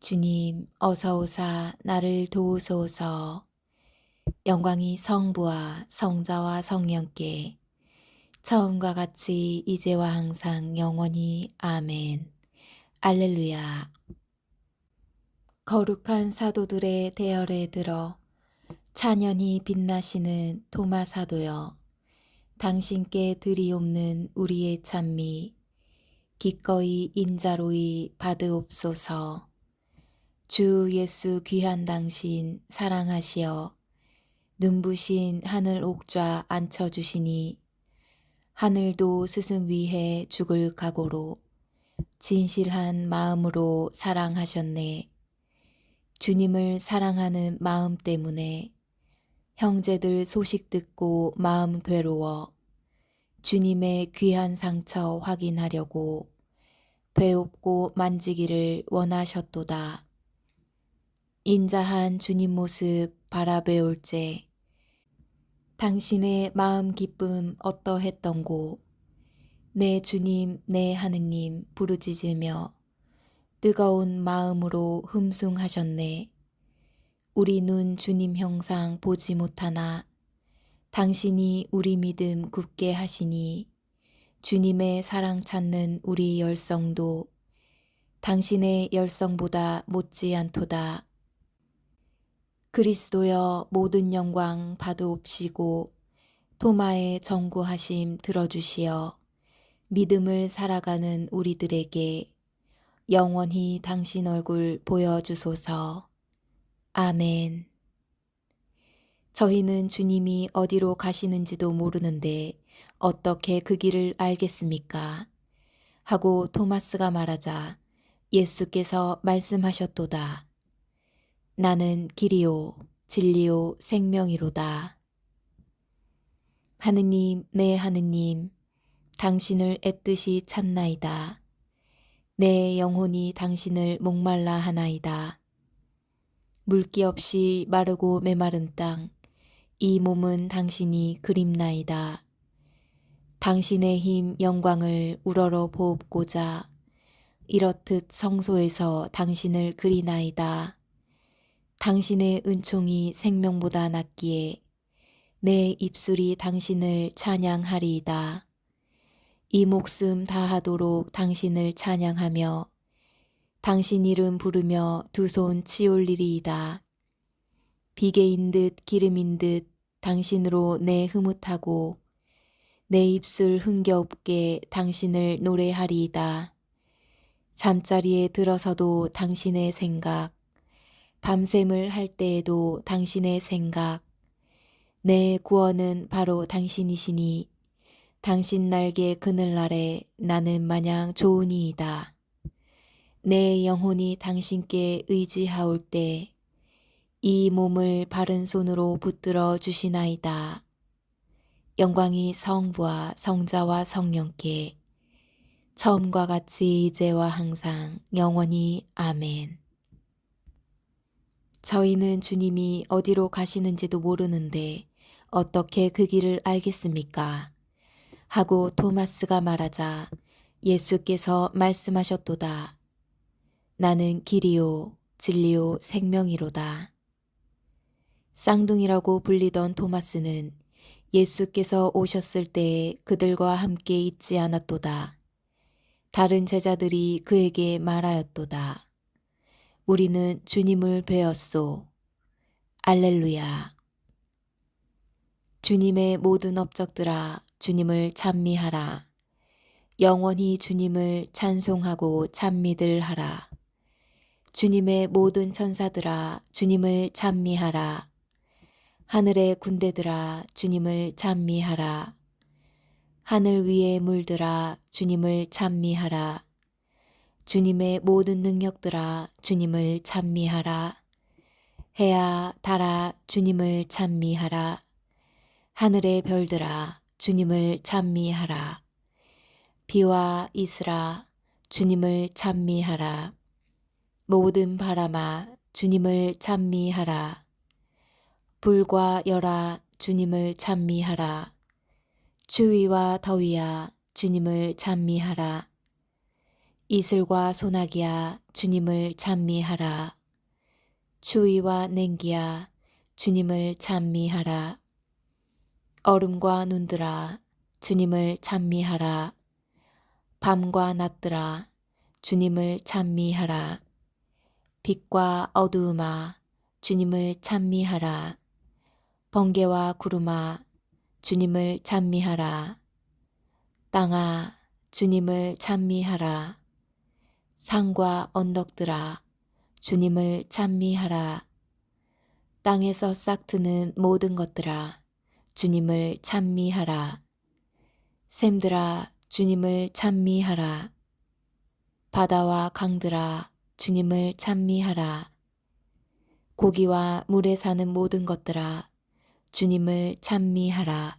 주님, 어서 오사 나를 도우소서. 영광이 성부와 성자와 성령께 처음과 같이 이제와 항상 영원히 아멘. 알렐루야. 거룩한 사도들의 대열에 들어 찬연히 빛나시는 도마 사도여 당신께 드리옵는 우리의 찬미 기꺼이 인자로이 받으옵소서. 주 예수 귀한 당신 사랑하시어 눈부신 하늘 옥좌 앉혀주시니 하늘도 스승 위해 죽을 각오로 진실한 마음으로 사랑하셨네. 주님을 사랑하는 마음 때문에 형제들 소식 듣고 마음 괴로워 주님의 귀한 상처 확인하려고 배웁고 만지기를 원하셨도다. 인자한 주님 모습 바라배울제 당신의 마음 기쁨 어떠했던고 내 주님 내 하느님 부르짖으며 뜨거운 마음으로 흠숭하셨네. 우리 눈 주님 형상 보지 못하나 당신이 우리 믿음 굳게 하시니 주님의 사랑 찾는 우리 열성도 당신의 열성보다 못지않도다. 그리스도여 모든 영광 받으옵시고 토마의 정구하심 들어주시어 믿음을 살아가는 우리들에게 영원히 당신 얼굴 보여주소서. 아멘. 저희는 주님이 어디로 가시는지도 모르는데 어떻게 그 길을 알겠습니까? 하고 토마스가 말하자 예수께서 말씀하셨도다. 나는 길이요, 진리요, 생명이로다. 하느님, 내 하느님, 당신을 애뜻이 찾나이다. 내 영혼이 당신을 목말라 하나이다. 물기 없이 마르고 메마른 땅, 이 몸은 당신이 그립나이다. 당신의 힘 영광을 우러러 보옵고자 이렇듯 성소에서 당신을 그리나이다. 당신의 은총이 생명보다 낫기에 내 입술이 당신을 찬양하리이다. 이 목숨 다하도록 당신을 찬양하며 당신 이름 부르며 두 손 치올리리이다. 비계인 듯 기름인 듯 당신으로 내 흐뭇하고 내 입술 흥겨없게 당신을 노래하리이다. 잠자리에 들어서도 당신의 생각, 밤샘을 할 때에도 당신의 생각, 내 구원은 바로 당신이시니 당신 날개 그늘날에 나는 마냥 좋으니이다. 내 영혼이 당신께 의지하올 때 이 몸을 바른 손으로 붙들어 주시나이다. 영광이 성부와 성자와 성령께 처음과 같이 이제와 항상 영원히 아멘. 저희는 주님이 어디로 가시는지도 모르는데 어떻게 그 길을 알겠습니까? 하고 토마스가 말하자 예수께서 말씀하셨도다. 나는 길이요, 진리요, 생명이로다. 쌍둥이라고 불리던 토마스는 예수께서 오셨을 때에 그들과 함께 있지 않았도다. 다른 제자들이 그에게 말하였도다. 우리는 주님을 배웠소. 알렐루야. 주님의 모든 업적들아 주님을 찬미하라. 영원히 주님을 찬송하고 찬미들 하라. 주님의 모든 천사들아 주님을 찬미하라. 하늘의 군대들아 주님을 찬미하라. 하늘 위의 물들아 주님을 찬미하라. 주님의 모든 능력들아 주님을 찬미하라. 해야 달아 주님을 찬미하라. 하늘의 별들아 주님을 찬미하라. 비와 이슬아 주님을 찬미하라. 모든 바람아 주님을 찬미하라. 불과 열아 주님을 찬미하라. 추위와 더위야 주님을 찬미하라. 이슬과 소나기야 주님을 찬미하라. 추위와 냉기야 주님을 찬미하라. 얼음과 눈들아 주님을 찬미하라. 밤과 낮들아 주님을 찬미하라. 빛과 어두움아 주님을 찬미하라. 번개와 구름아 주님을 찬미하라. 땅아 주님을 찬미하라. 산과 언덕들아 주님을 찬미하라. 땅에서 싹트는 모든 것들아 주님을 찬미하라. 샘들아 주님을 찬미하라. 바다와 강들아 주님을 찬미하라. 고기와 물에 사는 모든 것들아 주님을 찬미하라.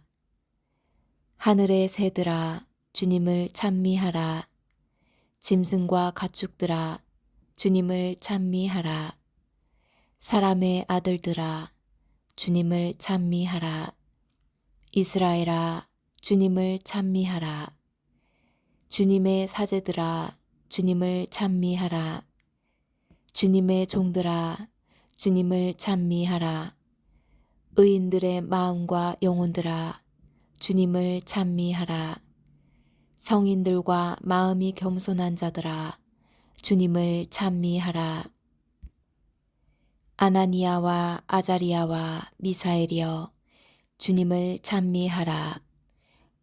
하늘의 새들아 주님을 찬미하라. 짐승과 가축들아 주님을 찬미하라. 사람의 아들들아 주님을 찬미하라. 이스라엘아 주님을 찬미하라. 주님의 사제들아 주님을 찬미하라. 주님의 종들아 주님을 찬미하라. 의인들의 마음과 영혼들아 주님을 찬미하라. 성인들과 마음이 겸손한 자들아 주님을 찬미하라. 아나니아와 아자리아와 미사엘이여 주님을 찬미하라.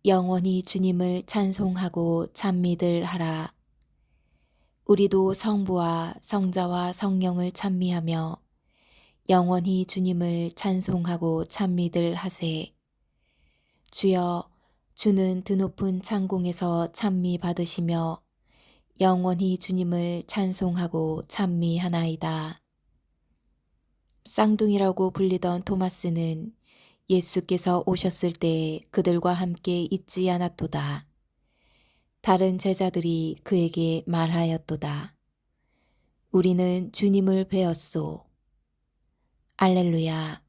영원히 주님을 찬송하고 찬미들 하라. 우리도 성부와 성자와 성령을 찬미하며 영원히 주님을 찬송하고 찬미들 하세. 주여 주는 드높은 창공에서 찬미 받으시며 영원히 주님을 찬송하고 찬미하나이다. 쌍둥이라고 불리던 토마스는 예수께서 오셨을 때 그들과 함께 있지 않았도다. 다른 제자들이 그에게 말하였도다. 우리는 주님을 배웠소. 알렐루야.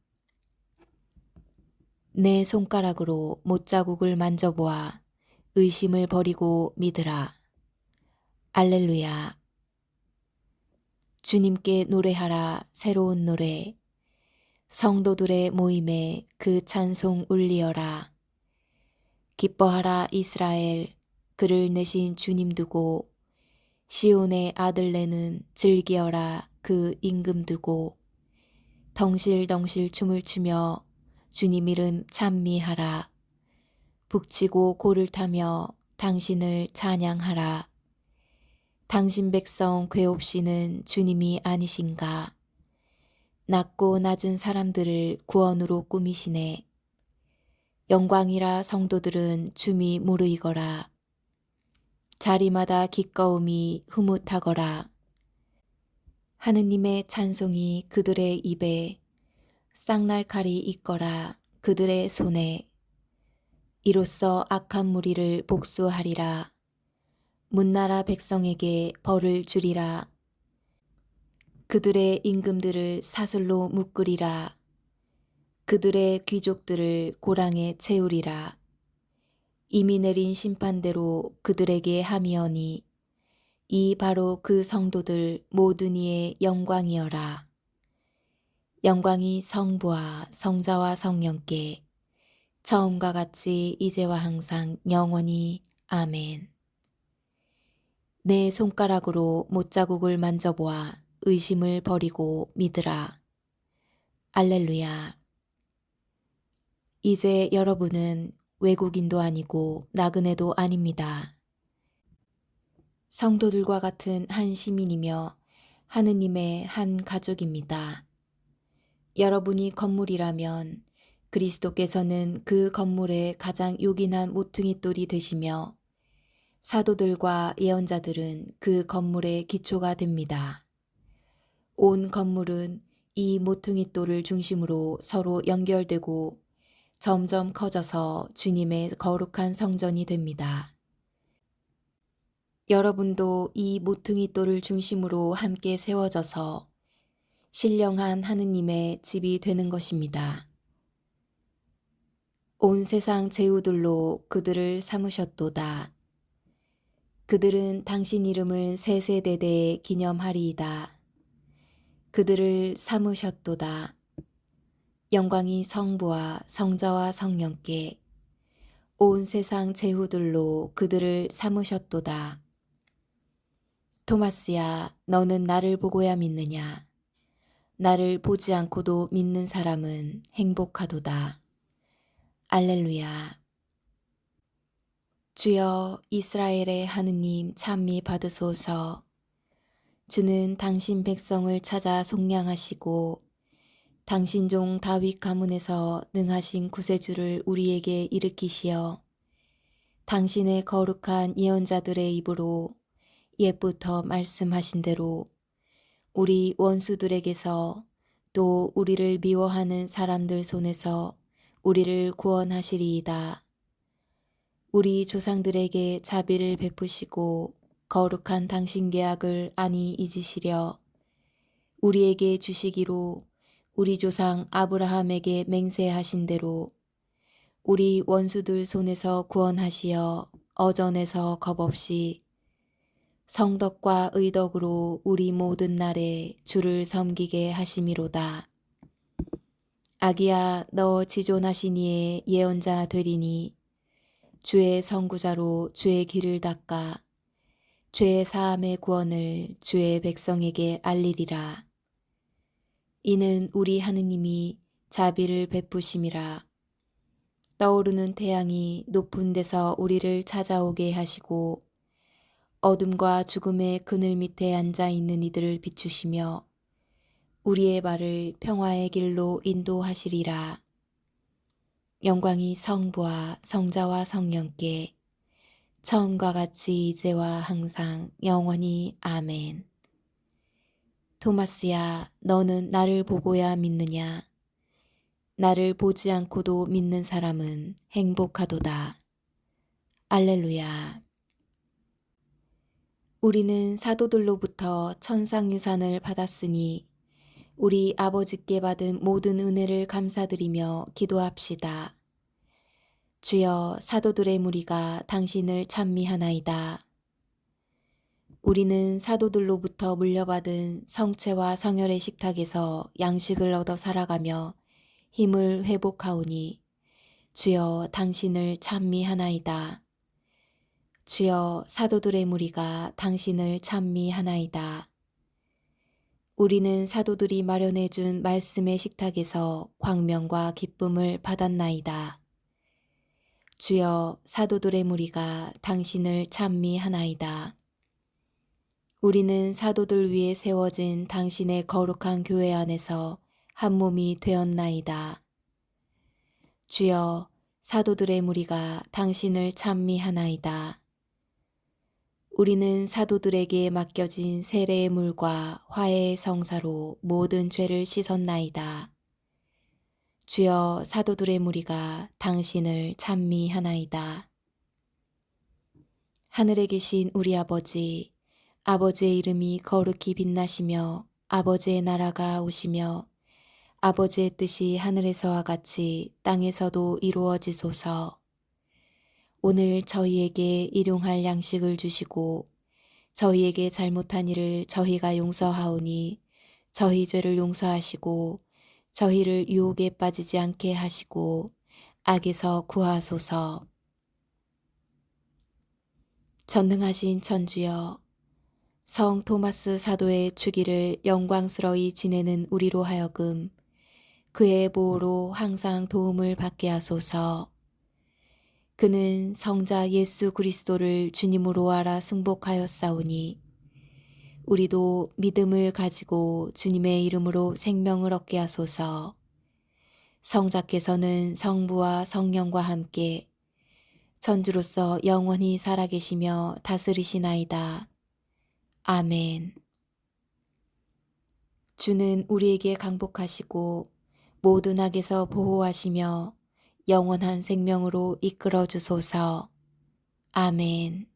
내 손가락으로 못자국을 만져보아 의심을 버리고 믿으라. 알렐루야. 주님께 노래하라 새로운 노래. 성도들의 모임에 그 찬송 울리어라. 기뻐하라 이스라엘 그를 내신 주님 두고 시온의 아들 내는 즐기어라 그 임금 두고 덩실덩실 춤을 추며 주님 이름 찬미하라. 북치고 고를 타며 당신을 찬양하라. 당신 백성 괴옵시는 주님이 아니신가. 낮고 낮은 사람들을 구원으로 꾸미시네. 영광이라 성도들은 춤이 무르이거라. 자리마다 기꺼움이 흐뭇하거라. 하느님의 찬송이 그들의 입에 쌍날 칼이 있거라 그들의 손에 이로써 악한 무리를 복수하리라. 문나라 백성에게 벌을 주리라. 그들의 임금들을 사슬로 묶으리라. 그들의 귀족들을 고랑에 채우리라. 이미 내린 심판대로 그들에게 함이오니 이 바로 그 성도들 모든 이의 영광이여라. 영광이 성부와 성자와 성령께 처음과 같이 이제와 항상 영원히 아멘. 내 손가락으로 못자국을 만져보아 의심을 버리고 믿으라. 알렐루야. 이제 여러분은 외국인도 아니고 나그네도 아닙니다. 성도들과 같은 한 시민이며 하느님의 한 가족입니다. 여러분이 건물이라면 그리스도께서는 그 건물의 가장 요긴한 모퉁이 돌이 되시며 사도들과 예언자들은 그 건물의 기초가 됩니다. 온 건물은 이 모퉁이 돌을 중심으로 서로 연결되고 점점 커져서 주님의 거룩한 성전이 됩니다. 여러분도 이 모퉁이 돌을 중심으로 함께 세워져서 신령한 하느님의 집이 되는 것입니다. 온 세상 제후들로 그들을 삼으셨도다. 그들은 당신 이름을 세세대대에 기념하리이다. 그들을 삼으셨도다. 영광이 성부와 성자와 성령께 온 세상 제후들로 그들을 삼으셨도다. 토마스야, 너는 나를 보고야 믿느냐? 나를 보지 않고도 믿는 사람은 행복하도다. 알렐루야. 주여 이스라엘의 하느님 찬미 받으소서. 주는 당신 백성을 찾아 속량하시고 당신 종 다윗 가문에서 능하신 구세주를 우리에게 일으키시어 당신의 거룩한 예언자들의 입으로 옛부터 말씀하신 대로 우리 원수들에게서 또 우리를 미워하는 사람들 손에서 우리를 구원하시리이다. 우리 조상들에게 자비를 베푸시고 거룩한 당신 계약을 안히 잊으시려 우리에게 주시기로 우리 조상 아브라함에게 맹세하신 대로 우리 원수들 손에서 구원하시어 어전에서 겁없이 성덕과 의덕으로 우리 모든 날에 주를 섬기게 하심이로다. 아기야 너 지존하신 이의 예언자 되리니 주의 선구자로 주의 길을 닦아 죄의 사함의 구원을 주의 백성에게 알리리라. 이는 우리 하느님이 자비를 베푸심이라. 떠오르는 태양이 높은 데서 우리를 찾아오게 하시고 어둠과 죽음의 그늘 밑에 앉아 있는 이들을 비추시며 우리의 발을 평화의 길로 인도하시리라. 영광이 성부와 성자와 성령께 처음과 같이 이제와 항상 영원히 아멘. 토마스야, 너는 나를 보고야 믿느냐? 나를 보지 않고도 믿는 사람은 행복하도다. 알렐루야. 우리는 사도들로부터 천상유산을 받았으니 우리 아버지께 받은 모든 은혜를 감사드리며 기도합시다. 주여 사도들의 무리가 당신을 찬미하나이다. 우리는 사도들로부터 물려받은 성체와 성혈의 식탁에서 양식을 얻어 살아가며 힘을 회복하오니 주여 당신을 찬미하나이다. 주여 사도들의 무리가 당신을 찬미하나이다. 우리는 사도들이 마련해 준 말씀의 식탁에서 광명과 기쁨을 받았나이다. 주여 사도들의 무리가 당신을 찬미하나이다. 우리는 사도들 위에 세워진 당신의 거룩한 교회 안에서 한 몸이 되었나이다. 주여 사도들의 무리가 당신을 찬미하나이다. 우리는 사도들에게 맡겨진 세례의 물과 화해의 성사로 모든 죄를 씻었나이다. 주여 사도들의 무리가 당신을 찬미하나이다. 하늘에 계신 우리 아버지, 아버지의 이름이 거룩히 빛나시며 아버지의 나라가 오시며 아버지의 뜻이 하늘에서와 같이 땅에서도 이루어지소서. 오늘 저희에게 일용할 양식을 주시고 저희에게 잘못한 일을 저희가 용서하오니 저희 죄를 용서하시고 저희를 유혹에 빠지지 않게 하시고 악에서 구하소서. 전능하신 천주여 성 토마스 사도의 주기를 영광스러이 지내는 우리로 하여금 그의 보호로 항상 도움을 받게 하소서. 그는 성자 예수 그리스도를 주님으로 알아 승복하였사오니 우리도 믿음을 가지고 주님의 이름으로 생명을 얻게 하소서. 성자께서는 성부와 성령과 함께 천주로서 영원히 살아계시며 다스리시나이다. 아멘. 주는 우리에게 강복하시고 모든 악에서 보호하시며 영원한 생명으로 이끌어 주소서. 아멘.